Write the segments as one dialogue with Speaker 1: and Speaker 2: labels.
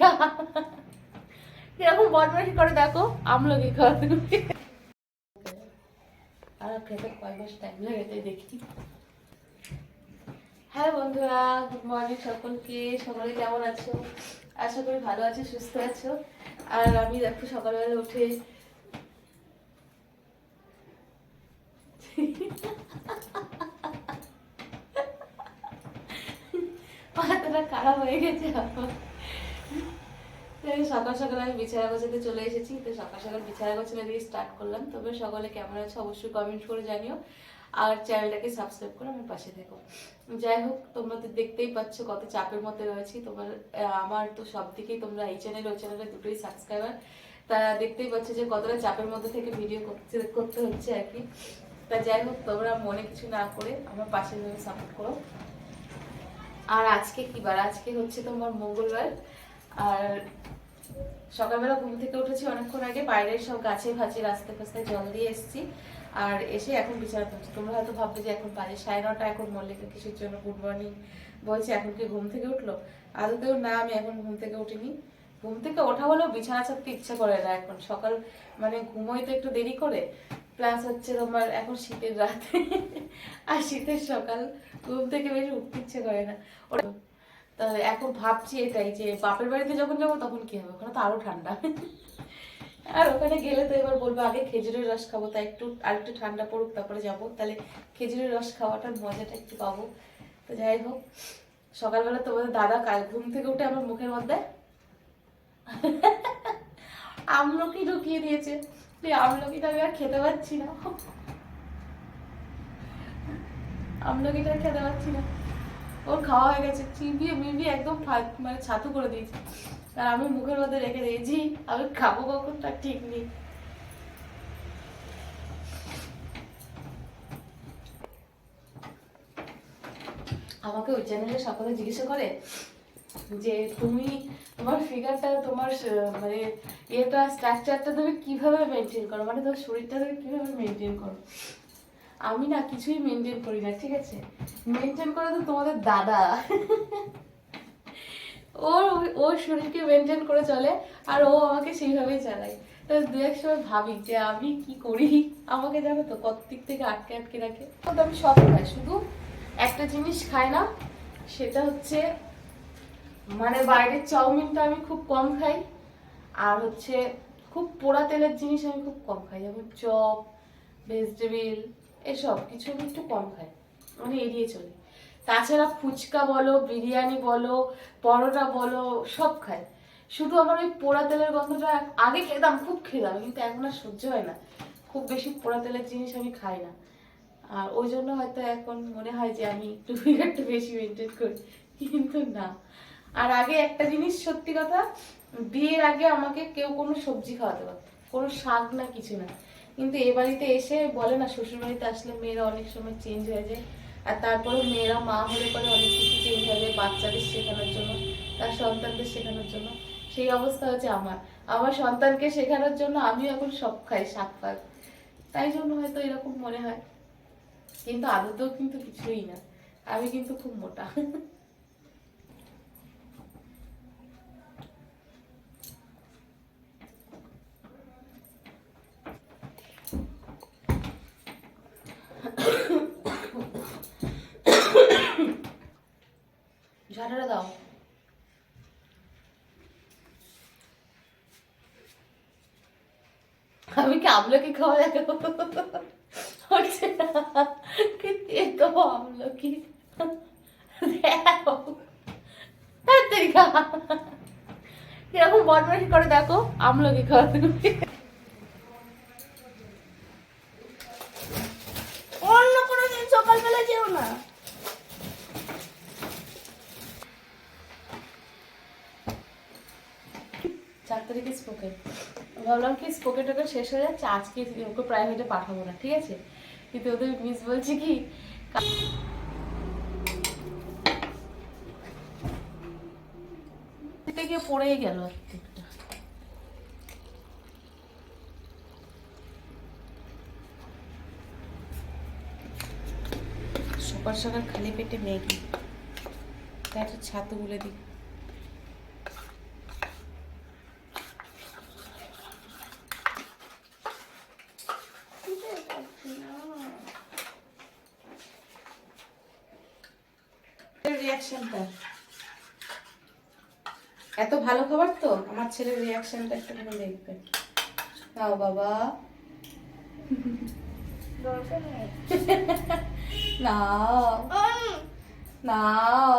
Speaker 1: খা কীরকম করে, দেখো, আমলকি খাওয়া আর খেতে কয় মাস টাইম লাগে তাই দেখি। হ্যাঁ বন্ধুরা গুড মর্নিং সকলকে। সকলে কেমন আছো? আশা করি ভালো আছো, সুস্থ আছো। আর আমি দেখো সকালবেলা উঠে মাথাটা খারাপ হয়ে গেছে আমার। সকাল সকাল আমি বিছানা গোছাতে চলে এসেছি, তো সকাল সকাল বিছানা গোছানো দিয়ে স্টার্ট করলাম। তবে সকলে কেমন আছে অবশ্যই কমেন্ট করে জানিও। আর চ্যানেলটাকে সাবস্ক্রাইব করে আমার পাশে থেকো। যাই হোক, তোমরা তো দেখতেই পাচ্ছ কত চাপের মধ্যে রয়েছি। তোমার আমার তো সব দিকেই তোমরা এই চ্যানেল ওই চ্যানেলে দুটোই সাবস্ক্রাইবার তা দেখতেই পাচ্ছ যে কতটা চাপের মধ্যে থেকে ভিডিও করতে করতে হচ্ছে আর কি। তা যাই হোক, তোমরা মনে কিছু না করে আমার পাশে ধরে সাপোর্ট করো। আর আজকে কি বার? আজকে হচ্ছে তোমার মঙ্গলবার। আর সকালবেলা ঘুম থেকে উঠেছি, অনেকক্ষণ আগে বাইরের সব গাছে ভাছে রাস্তা ফাস্তায় জল দিয়ে এসেছি। আর এসে এখন বিছানা তুলছি তোমরা হয়তো ভাববে যে এখন বাজে সাড়ে নটা, এখন মল্লিকা কিসের জন্য গুড মর্নিং বলছে, এখন কি ঘুম থেকে উঠল? আদতেও না, আমি এখন ঘুম থেকে উঠিনি। ঘুম থেকে ওঠা হলেও বিছানা ছাড়তে ইচ্ছা করে না এখন। সকাল মানে ঘুমোই তো একটু দেরি করে। প্লাস হচ্ছে তোমার এখন শীতের রাত। আর শীতের সকাল ঘুম থেকে বেশি উঠতে ইচ্ছে করে না। ওটা তাহলে এখন ভাবছি এটাই যে বাপের বাড়িতে যখন যাব তখন কি হবে? ওখানে তো আরও ঠান্ডা। আর ওখানে গেলে তো এবার বলব, আগে খেজুরের রস খাব। তাই একটু আর একটু ঠান্ডা পড়ুক, তারপরে যাব। তাহলে খেজুরের রস খাওয়াটার মজাটা একটু পাবো। তো যাই হোক, সকালবেলা তোমাদের দাদা কাল ঘুম থেকে উঠে আমার মুখের মধ্যে আমলকি ঢুকিয়ে দিয়েছে। তুই আমলকিটা আমি আর খেতে পারছি না। আমলকিটা খেতে পারছি না। ওর খাওয়া হয়ে গেছে চিবিয়ে মিবিয়ে একদম মানে ছাতু করে দিয়েছে। আর আমি মুখের মধ্যে রেখে দিয়েছি আমি খাব কখন তার ঠিক নেই। আমাকে ওই চ্যানেলে সকলে জিজ্ঞাসা করে যে তুমি তোমার ফিগারটা তোমার মানে ইয়েটা স্ট্রাকচারটা তুমি কীভাবে মেনটেন করো? মানে তোমার শরীরটা তুমি কীভাবে মেনটেন করো? আমি না কিছুই মেনটেন করি না, ঠিক আছে? মেনটেন করে তো তোমাদের দাদা। ওর ওর শরীরকে মেনটেন করে চলে, আর ও আমাকে সেইভাবেই চালায়। তো দু এক সময় ভাবি যে আমি কি করি? আমাকে জানো তো কত দিক থেকে আটকে আটকে রাখে। তো আমি সব খাই শুধু একটা জিনিস খাই না, সেটা হচ্ছে মানে বাইরের চাউমিনটা আমি খুব কম খাই, আর হচ্ছে খুব পোড়া তেলের জিনিস আমি খুব কম খাই, যেমন চপ, ভেজিটেবিল এসব, কিছু আমি একটু কম খাই। মানে এড়িয়ে চলি। তাছাড়া ফুচকা বলো, বিরিয়ানি বলো, পরোটা বলো, সব খাই। শুধু আমার ওই পোড়া তেলের গন্ধটা আগে খেতাম, খুব খেতাম, কিন্তু এখন আর সহ্য হয় না। খুব বেশি পোড়া তেলের জিনিস আমি খাই না। আর ওই জন্য হয়তো এখন মনে হয় যে আমি একটু একটু বেশি মেনটেন করি। কিন্তু না। আর আগে একটা জিনিস সত্যি কথা, বিয়ের আগে আমাকে কেউ কোনো সবজি খাওয়াতে পারতো কোনো শাক না কিছু না। কিন্তু এ বাড়িতে এসে বলে না শ্বশুর বাড়িতে আসলে মেয়েরা অনেক সময় চেঞ্জ হয়ে যায়। আর তারপরে মেয়েরা মা হলে পরে অনেক কিছু চেঞ্জ হয়ে যায় বাচ্চাদের শেখানোর জন্য, তার সন্তানদের শেখানোর জন্য। সেই অবস্থা হচ্ছে আমার। আমার সন্তানকে শেখানোর জন্য আমিও এখন সব খাই, শাক ফাক তাই জন্য হয়তো এরকম মনে হয়। কিন্তু আদতেও কিন্তু কিছুই না। আমি কিন্তু খুব মোটা ঝাঁটাটা দাও আমি কি আমলকি খাওয়া দেখাবো হচ্ছে না। কিন্তু এ তো আমলকি। তাড়াতাড়ি খা। করে দেখো, আমলকি খাওয়া
Speaker 2: অন্য কোনো দিন সকালবেলা যেও না।
Speaker 1: চার তারিখে স্পোকেন ভাবলাম কি স্পোকে টোকে শেষ হয়ে যাচ্ছে, আজকে ওকে প্রাইভেটে পাঠাবো না, ঠিক আছে? কিন্তু ওদের মিস বলছে কি থেকে পড়েই গেল সকাল সকাল খালি পেটে ম্যাগি তার ছাতু বলে দিই রিয়াকশনটা এত ভালো খাবার তো? আমার ছেলের রিয়াকশনটা একটুখানি দেখবে। নাও বাবা। নাও। নাও।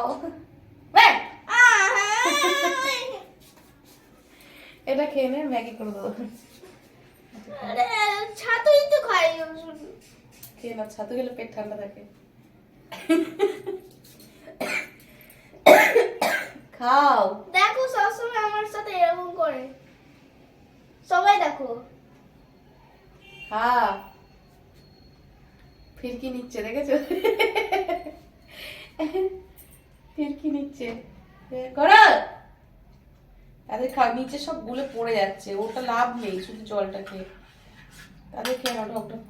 Speaker 1: এটা খেয়ে নে ম্যাগি করে দেবো।
Speaker 2: ছাতুই তো খাই।
Speaker 1: খেয়ে না ছাতু গেলে পেট ঠান্ডা থাকে। খাও।
Speaker 2: দেখো সবসময় আমার সাথে এরকম করে। সবাই দেখো।
Speaker 1: খা। ফিরকি নিচ্ছে দেখেছ? ফিরকি নিচ্ছে। করো। তাদের খা নিচে সব গুলে পড়ে যাচ্ছে ওটা লাভ নেই শুধু জলটা খেয়ে। তাদের খেয়ে ঢক ঢক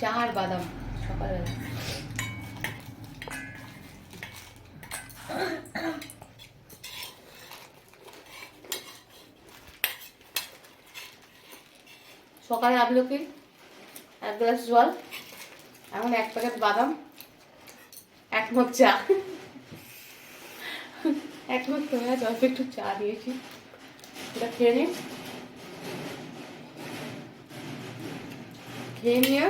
Speaker 1: শাহার বাদাম সকালবেলা। সকালে আমলকি এক গ্লাস জল, এখন এক প্যাকেট বাদাম, এক চা। এক মগ তোমার অল্প একটু চা দিয়েছি। এটা খেয়ে নিন খেয়ে নিয়ে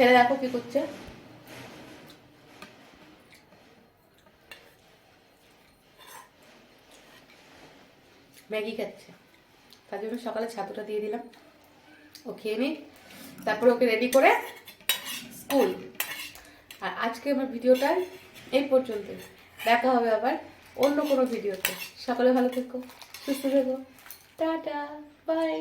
Speaker 1: ছেলে দেখো কি করছে? ম্যাগি খাচ্ছে। তার জন্য সকালে ছাতুটা দিয়ে দিলাম। ও খেয়ে নিক। তারপরে ওকে রেডি করে স্কুল। আর আজকে আমার ভিডিওটা এই পর্যন্ত। দেখা হবে আবার অন্য কোনো ভিডিওতে। সকালে ভালো থেকো, সুস্থ থেকো। Tata, bye.